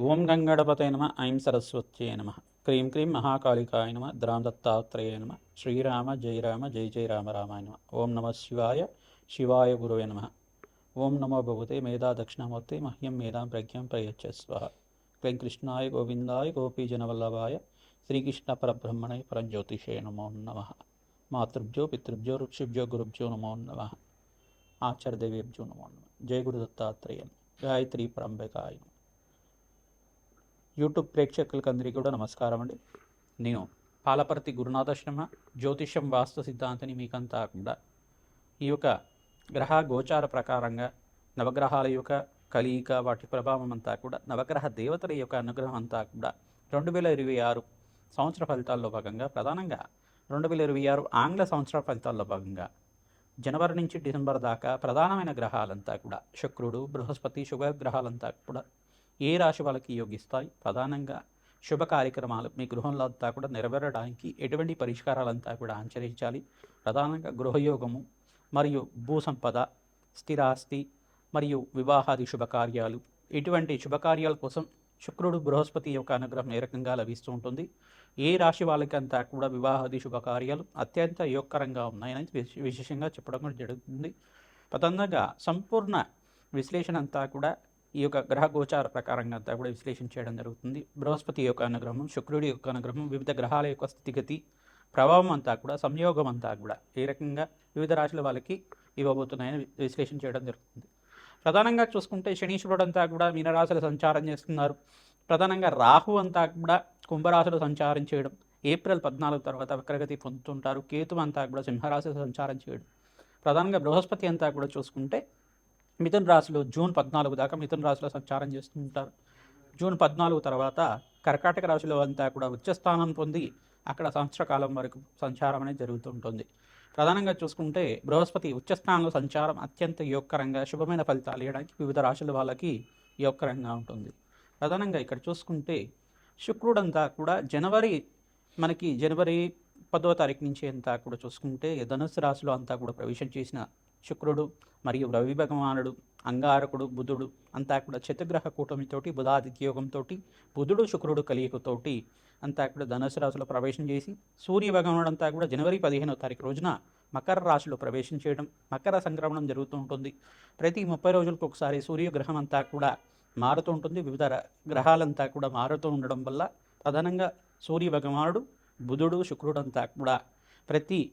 ఓం గంగణపతయ నమ ఐం సరస్వత్యే నమ. క్రీం క్రీం మహాకాళికాయ నమ ద్రాం దత్తాత్రేయ నమ శ్రీరామ జయ రామ జయ జయ రామ రామాయ నమ. ఓం నమ శివాయ శివాయ గురువే నమ. ఓం నమో భగవతే మేధా దక్షిణామూర్తి మహ్యం మేధాం ప్రజ్ఞం ప్రయచ్చస్వ క్లీం కృష్ణాయ గోవిందాయ గోపీజనవల్లభాయ శ్రీకృష్ణ పరబ్రహ్మణే పరంజ్యోతిషే నమో నమ. మాతృభ్యో పితృభ్యో ఋక్షిభ్యో గురుభ్యో నమో నమ. ఆచార్యదేవేభ్యో నమో నమ. జయ గురు దత్తాత్రేయ గాయత్రి పరంబకాయ నమః. యూట్యూబ్ ప్రేక్షకులకు అందరికీ కూడా నమస్కారం అండి. నేను పాలపర్తి గురునాథశ్రమ జ్యోతిష్యం వాస్తు సిద్ధాంతిని మీకంతా కూడా ఈ యొక్క గ్రహ గోచార ప్రకారంగా నవగ్రహాల యొక్క కలియిక వాటి ప్రభావం అంతా కూడా నవగ్రహ దేవతల యొక్క అనుగ్రహం అంతా కూడా రెండు వేల ఇరవై ఆరు సంవత్సర ఫలితాల్లో భాగంగా ప్రధానంగా రెండు వేల ఇరవై ఆరు ఆంగ్ల సంవత్సర ఫలితాల్లో భాగంగా జనవరి నుంచి డిసెంబర్ దాకా ప్రధానమైన గ్రహాలంతా కూడా శుక్రుడు బృహస్పతి శుభ గ్రహాలంతా కూడా ఏ రాశి వాళ్ళకి యోగిస్తాయి ప్రధానంగా శుభ కార్యక్రమాలు మీ గృహంలో అంతా కూడా నెరవేరడానికి ఎటువంటి పరిష్కారాలంతా కూడా ఆచరించాలి. ప్రధానంగా గృహయోగము మరియు భూ సంపద స్థిరాస్తి మరియు వివాహాది శుభకార్యాలు ఇటువంటి శుభకార్యాల కోసం శుక్రుడు బృహస్పతి యొక్క అనుగ్రహం ఏ రకంగా లభిస్తూ ఉంటుంది? ఏ రాశి వాళ్ళకంతా కూడా వివాహాది శుభకార్యాలు అత్యంత యోగకరంగా ఉన్నాయని విశేషంగా చెప్పడం జరుగుతుంది. ప్రధానంగా సంపూర్ణ విశ్లేషణ అంతా కూడా ఈ యొక్క గ్రహ గోచార ప్రకారంగా అంతా కూడా విశ్లేషణ చేయడం జరుగుతుంది. బృహస్పతి యొక్క అనుగ్రహం శుక్రుడి యొక్క అనుగ్రహం వివిధ గ్రహాల యొక్క స్థితిగతి ప్రభావం అంతా కూడా సంయోగం అంతా కూడా ఏ రకంగా వివిధ రాశుల వాళ్ళకి ఇవ్వబోతున్నాయని విశ్లేషణ చేయడం జరుగుతుంది. ప్రధానంగా చూసుకుంటే శనీశ్వరుడు అంతా కూడా మీనరాశులు సంచారం చేస్తున్నారు. ప్రధానంగా రాహు అంతా కూడా కుంభరాశులు సంచారం చేయడం ఏప్రిల్ పద్నాలుగు తర్వాత వక్రగతి పొందుతుంటారు. కేతు అంతా కూడా సింహరాశి సంచారం చేయడం. ప్రధానంగా బృహస్పతి అంతా కూడా చూసుకుంటే మిథున్ రాశులు జూన్ పద్నాలుగు దాకా మిథున్ రాశిలో సంచారం చేస్తుంటారు. జూన్ పద్నాలుగు తర్వాత కర్కాటక రాశిలో అంతా కూడా ఉచ్చస్థానం పొంది అక్కడ సంవత్సర కాలం వరకు సంచారం అనేది జరుగుతుంటుంది. ప్రధానంగా చూసుకుంటే బృహస్పతి ఉచ్చస్థానంలో సంచారం అత్యంత యోగకరంగా శుభమైన ఫలితాలు ఇవ్వడానికి వివిధ రాశుల వాళ్ళకి యోగకరంగా ఉంటుంది. ప్రధానంగా ఇక్కడ చూసుకుంటే శుక్రుడంతా కూడా జనవరి మనకి జనవరి పదో తారీఖు నుంచి అంతా కూడా చూసుకుంటే ధనుస్సు రాశిలో అంతా కూడా ప్రవేశం చేసిన శుక్రుడు మరియు రవి భగవానుడు అంగారకుడు బుధుడు అంతా కూడా చతుగ్రహ కూటమితోటి బుధాదిత్య యోగంతో బుధుడు శుక్రుడు కలియకతోటి అంతా కూడా ధనుసు రాశిలో ప్రవేశం చేసి సూర్య భగవానుడు అంతా కూడా జనవరి పదిహేనో తారీఖు రోజున మకర రాశిలో ప్రవేశం చేయడం మకర సంక్రమణం జరుగుతూ ఉంటుంది. ప్రతి ముప్పై రోజులకు ఒకసారి సూర్యగ్రహం అంతా కూడా మారుతూ ఉంటుంది. వివిధ ర- గ్రహాలంతా కూడా మారుతూ ఉండడం వల్ల ప్రధానంగా సూర్య భగవానుడు బుధుడు శుక్రుడు అంతా కూడా ప్రతి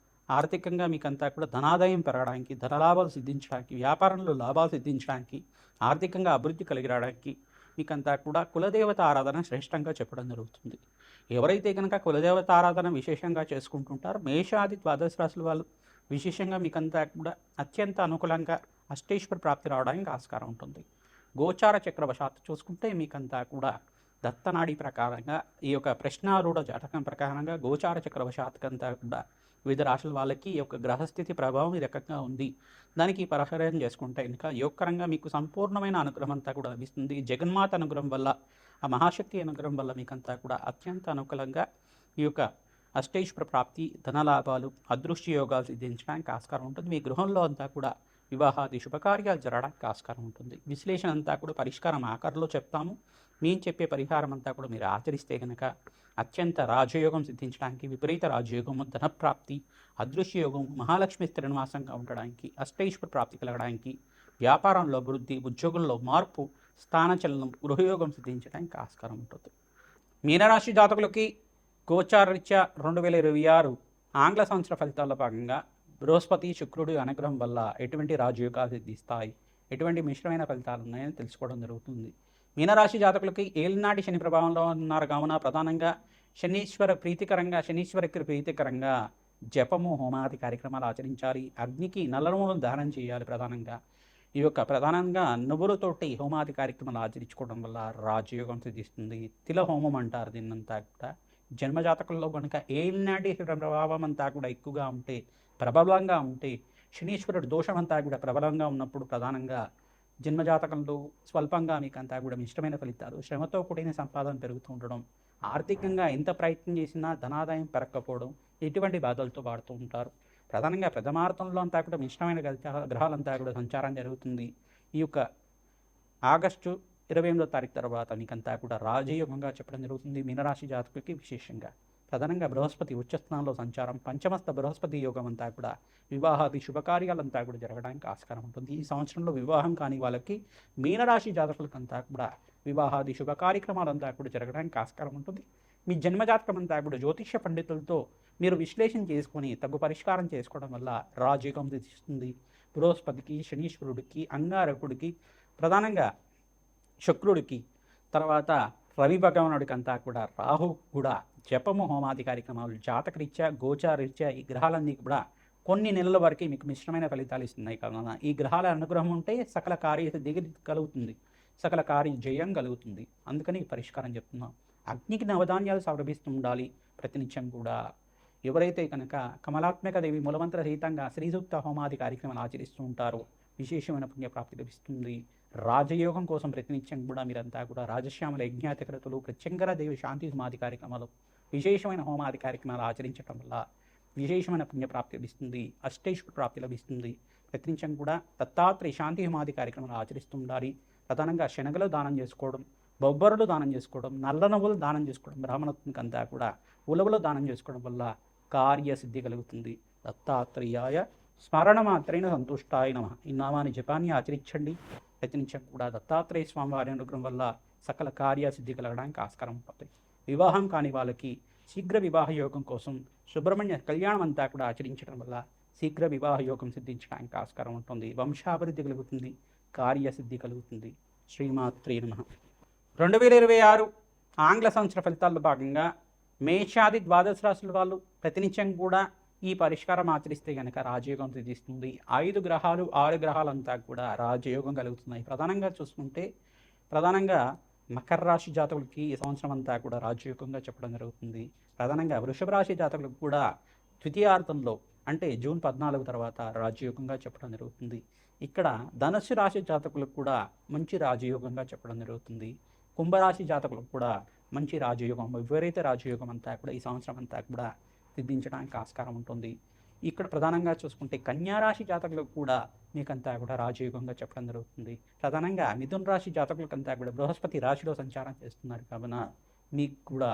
ఆర్థికంగా మీకంతా కూడా ధనాదాయం పెరగడానికి ధనలాభాలు సిద్ధించడానికి వ్యాపారంలో లాభాలు సిద్ధించడానికి ఆర్థికంగా అభివృద్ధి కలిగి రావడానికి మీకంతా కూడా కులదేవత ఆరాధన శ్రేష్టంగా చెప్పడం జరుగుతుంది. ఎవరైతే కనుక కులదేవత ఆరాధన విశేషంగా చేసుకుంటుంటారో మేషాది ద్వాదశ రాశుల వాళ్ళు విశేషంగా మీకంతా కూడా అత్యంత అనుకూలంగా అష్టేశ్వర ప్రాప్తి రావడానికి ఆస్కారం ఉంటుంది. గోచార చక్రవశాత్తు చూసుకుంటే మీకంతా కూడా దత్తనాడి ప్రకారంగా ఈ యొక్క ప్రశ్నారూఢ జాతకం ప్రకారంగా గోచార చక్రవశాత్కంతా కూడా వివిధ రాశుల వాళ్ళకి ఈ యొక్క గ్రహస్థితి ప్రభావం ఈ రకంగా ఉంది. దానికి పరిహారం చేసుకుంటే ఇంకా యోగకరంగా మీకు సంపూర్ణమైన అనుగ్రహం అంతా కూడా లభిస్తుంది. జగన్మాత అనుగ్రహం వల్ల ఆ మహాశక్తి అనుగ్రహం వల్ల మీకంతా కూడా అత్యంత అనుకూలంగా ఈ యొక్క అష్టైశ్వర ప్రాప్తి ధనలాభాలు అదృష్ట యోగాలు సిద్ధించడానికి ఆస్కారం ఉంటుంది. మీ గృహంలో అంతా కూడా వివాహాది శుభకార్యాలు జరగడానికి ఆస్కారం ఉంటుంది. విశ్లేషణ అంతా కూడా పరిష్కారం ఆఖరిలో చెప్తాము. మేము చెప్పే పరిహారం అంతా కూడా మీరు ఆచరిస్తే కనుక అత్యంత రాజయోగం సిద్ధించడానికి విపరీత రాజయోగము ధనప్రాప్తి అదృశ్య యోగం మహాలక్ష్మి స్థిరనివాసంగా ఉండడానికి అష్టైశ్వర ప్రాప్తి కలగడానికి వ్యాపారంలో అభివృద్ధి ఉద్యోగంలో మార్పు స్థానచలనం గృహయోగం సిద్ధించడానికి ఆస్కారం ఉంటుంది. మీనరాశి జాతకులకి గోచారరీత్యా రెండు వేల ఇరవై ఆరు ఆంగ్ల సంవత్సర ఫలితాల్లో భాగంగా బృహస్పతి శుక్రుడి అనుగ్రహం వల్ల ఎటువంటి రాజయోగాలు సిద్ధిస్తాయి ఎటువంటి మిశ్రమైన ఫలితాలు ఉన్నాయని తెలుసుకోవడం జరుగుతుంది. మీనరాశి జాతకులకి ఏలినాటి శని ప్రభావంలో ఉన్నారు. కావున ప్రధానంగా శనీశ్వర ప్రీతికరంగా శనీశ్వరికి ప్రీతికరంగా జపము హోమాది కార్యక్రమాలు ఆచరించాలి. అగ్నికి నల్లనూనెను దానం చేయాలి ప్రధానంగా. ఈ యొక్క ప్రధానంగా నువ్వులతోటి హోమాది కార్యక్రమాలు ఆచరించుకోవడం వల్ల రాజయోగం సిద్ధిస్తుంది. తిల హోమం అంటారు దీన్నంతా కూడా. జన్మజాతకంలో కనుక ఏలినాటి ప్రభావం అంతా కూడా ఎక్కువగా ఉంటే ప్రబలంగా ఉంటే శనీశ్వరుడు దోషం అంతా కూడా ప్రబలంగా ఉన్నప్పుడు ప్రధానంగా జన్మజాతకంలో స్వల్పంగా మీకు అంతా కూడా ఇష్టమైన ఫలితాలు శ్రమతో కూడిన సంపాదన పెరుగుతూ ఉండడం ఆర్థికంగా ఎంత ప్రయత్నం చేసినా ధనాదాయం పెరగకపోవడం ఎటువంటి బాధలతో వాడుతూ ఉంటారు. ప్రధానంగా ప్రథమార్థంలో అంతా కూడా ఇష్టమైన గ్రహాలంతా కూడా సంచారం జరుగుతుంది. ఈ యొక్క ఆగస్టు ఇరవై ఎనిమిదో తారీఖు తర్వాత మీకంతా కూడా రాజయోగంగా చెప్పడం జరుగుతుంది. మీనరాశి జాతకులకి విశేషంగా. ప్రధానంగా బృహస్పతి ఉచ్చస్థానంలో సంచారం పంచమస్త బృహస్పతి యోగం అంతా కూడా వివాహాది శుభకార్యాలంతా కూడా జరగడానికి ఆస్కారం ఉంటుంది. ఈ సంవత్సరంలో వివాహం కాని వాళ్ళకి మీనరాశి జాతకులకంతా కూడా వివాహాది శుభ కార్యక్రమాలంతా కూడా జరగడానికి ఆస్కారం ఉంటుంది. మీ జన్మజాతకం అంతా కూడా జ్యోతిష్య పండితులతో మీరు విశ్లేషణ చేసుకొని తగు పరిష్కారం చేసుకోవడం వల్ల రాజయోగం సిద్ధిస్తుంది. బృహస్పతికి శనీశ్వరుడికి అంగారకుడికి ప్రధానంగా శుక్రుడికి తర్వాత రవి భగవానుడికి అంతా కూడా రాహు కూడా జపము హోమాది కార్యక్రమాలు జాతకరీత్యా గోచారీత్యా ఈ గ్రహాలన్నీ కూడా కొన్ని నెలల వరకు మీకు మిశ్రమైన ఫలితాలు ఇస్తున్నాయి. కావున ఈ గ్రహాల అనుగ్రహం ఉంటే సకల కార్య దిగి కలుగుతుంది. సకల కార్య జయం కలుగుతుంది. అందుకని పరిష్కారం చెప్తున్నాం. అగ్నికి నవధాన్యాలు సమర్పిస్తూ ఉండాలి ప్రతినిత్యం కూడా. ఎవరైతే కనుక కమలాత్మక దేవి మూలమంత్ర రహితంగా శ్రీసూక్త హోమాది కార్యక్రమాలు ఆచరిస్తూ ఉంటారో విశేషమైన పుణ్యప్రాప్తి లభిస్తుంది. రాజయోగం కోసం ప్రతినిత్యం కూడా మీరంతా కూడా రాజశ్యామల యజ్ఞాతికరతులు ప్రత్యంగర దేవి శాంతి సమాధి కార్యక్రమాలు విశేషమైన హోమాది కార్యక్రమాలు ఆచరించడం వల్ల విశేషమైన పుణ్యప్రాప్తి లభిస్తుంది అష్టైశ్వర ప్రాప్తి లభిస్తుంది. ప్రతినిత్యం కూడా దత్తాత్రేయ శాంతి హోమాది కార్యక్రమాలు ఆచరిస్తూ ఉండాలి. ప్రధానంగా శనగలు దానం చేసుకోవడం బొబ్బరులు దానం చేసుకోవడం నల్ల నవ్వులు దానం చేసుకోవడం బ్రాహ్మణత్వనికి అంతా కూడా ఉలవలు దానం చేసుకోవడం వల్ల కార్యసిద్ధి కలుగుతుంది. దత్తాత్రేయాయ స్మరణ మాత్రైన సంతుష్టాయ నమ. ఈ నామాన్ని జపాన్ని ఆచరించండి. ప్రతినిత్యం కూడా దత్తాత్రేయ స్వామి వారి అనుగ్రహం వల్ల సకల కార్యసిద్ధి కలగడానికి ఆస్కారం ఉంటుంది. వివాహం కాని వాళ్ళకి శీఘ్ర వివాహ యోగం కోసం సుబ్రహ్మణ్య కళ్యాణం అంతా కూడా ఆచరించడం వల్ల శీఘ్ర వివాహ యోగం సిద్ధించడానికి ఆస్కారం ఉంటుంది. వంశాభివృద్ధి కలుగుతుంది. కార్యసిద్ధి కలుగుతుంది. శ్రీమాత్రే నమ. రెండు వేల ఇరవై ఆరు ఆంగ్ల సంవత్సర ఫలితాల్లో భాగంగా మేషాది ద్వాదశ రాశుల వాళ్ళు ప్రతినిత్యం కూడా ఈ పరిష్కారం ఆచరిస్తే కనుక రాజయోగం సిద్ధిస్తుంది. ఐదు గ్రహాలు ఆరు గ్రహాలంతా కూడా రాజయోగం కలుగుతున్నాయి. ప్రధానంగా చూసుకుంటే ప్రధానంగా మకర రాశి జాతకులకి ఈ సంవత్సరం అంతా కూడా రాజయోగంగా చెప్పడం జరుగుతుంది. ప్రధానంగా వృషభ రాశి జాతకులకు కూడా ద్వితీయార్థంలో అంటే జూన్ పద్నాలుగు తర్వాత రాజయోగంగా చెప్పడం జరుగుతుంది. ఇక్కడ ధనుసు రాశి జాతకులకు కూడా మంచి రాజయోగంగా చెప్పడం జరుగుతుంది. కుంభరాశి జాతకులకు కూడా మంచి రాజయోగం విపరీత రాజయోగం అంతా కూడా ఈ సంవత్సరం అంతా కూడా సిద్ధించడానికి ఆస్కారం ఉంటుంది. ఇక్కడ ప్రధానంగా చూసుకుంటే కన్యారాశి జాతకులకు కూడా మీకంతా కూడా రాజయోగంగా చెప్పడం జరుగుతుంది. ప్రధానంగా మిథున రాశి జాతకులకంతా కూడా బృహస్పతి రాశిలో సంచారం చేస్తున్నారు కావున మీకు కూడా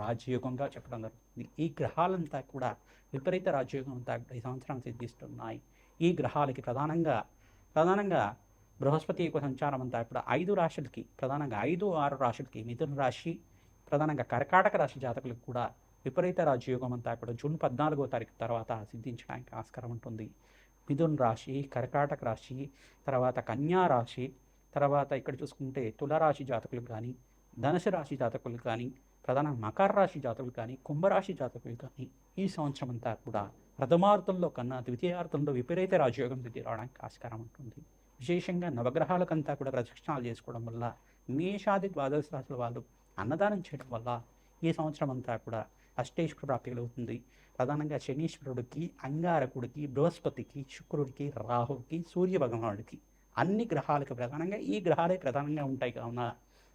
రాజయోగంగా చెప్పడం జరుగుతుంది. ఈ గ్రహాలంతా కూడా విపరీత రాజయోగం అంతా కూడా ఈ సంవత్సరం సిద్ధిస్తున్నాయి. ఈ గ్రహాలకి ప్రధానంగా ప్రధానంగా బృహస్పతి యొక్క సంచారం అంతా కూడా ఐదు రాశులకి ప్రధానంగా ఐదు ఆరు రాశులకి మిథున రాశి ప్రధానంగా కర్కాటక రాశి జాతకులకు కూడా విపరీత రాజయోగం అంతా కూడా జూన్ పద్నాలుగో తారీఖు తర్వాత సిద్ధించడానికి ఆస్కారం ఉంటుంది. మిథున్ రాశి కర్కాటక రాశి తర్వాత కన్యా రాశి తర్వాత ఇక్కడ చూసుకుంటే తులరాశి జాతకులు కానీ ధనుసు రాశి జాతకులు కానీ ప్రధాన మకర రాశి జాతకులు కానీ కుంభరాశి జాతకులు కానీ ఈ సంవత్సరం అంతా కూడా ప్రథమార్థంలో కన్నా ద్వితీయార్థంలో విపరీత రాజయోగం సిద్ధి రావడానికి ఆస్కారం ఉంటుంది. విశేషంగా నవగ్రహాలకంతా కూడా ప్రదక్షిణాలు చేసుకోవడం వల్ల మేషాది ద్వాదశ రాశుల వాళ్ళు అన్నదానం చేయడం వల్ల ఈ సంవత్సరం అంతా కూడా అష్టేశ్వర ప్రాప్తి కలుగుతుంది ప్రధానంగా శనీశ్వరుడికి అంగారకుడికి బృహస్పతికి శుక్రుడికి రాహుడికి సూర్య భగవానుడికి అన్ని గ్రహాలకు ప్రధానంగా ఈ గ్రహాలే ప్రధానంగా ఉంటాయి కావున.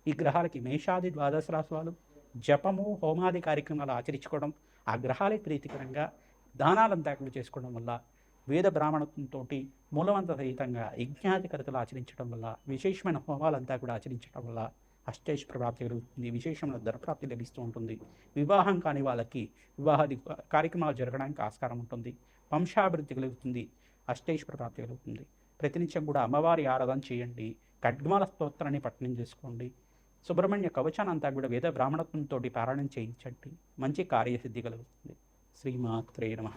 ఈ గ్రహాలకి మేషాది ద్వాదశ రాశి జపము హోమాది కార్యక్రమాలు ఆచరించుకోవడం ఆ గ్రహాలే ప్రీతికరంగా దానాలంతా కూడా చేసుకోవడం వల్ల వేద బ్రాహ్మణత్వంతో మూలవంత సహితంగా యజ్ఞాధికరతలు ఆచరించడం వల్ల విశేషమైన హోమాలంతా కూడా ఆచరించడం వల్ల అష్టేష్ ప్రాప్తి కలుగుతుంది. విశేషంలో ధనప్రాప్తి లభిస్తూ ఉంటుంది. వివాహం కాని వాళ్ళకి వివాహాది కార్యక్రమాలు జరగడానికి ఆస్కారం ఉంటుంది. వంశాభివృద్ధి కలుగుతుంది. అష్టేశ్వర ప్రాప్తి కలుగుతుంది. ప్రతినిత్యం కూడా అమ్మవారి ఆరాధన చేయండి. ఖడ్గమాల స్తోత్రాన్ని పట్టణం చేసుకోండి. సుబ్రహ్మణ్య కవచానంతా కూడా వేద బ్రాహ్మణత్వంతో పారాయణం చేయించండి. మంచి కార్యసిద్ధి కలుగుతుంది. శ్రీమాత్రే నమ.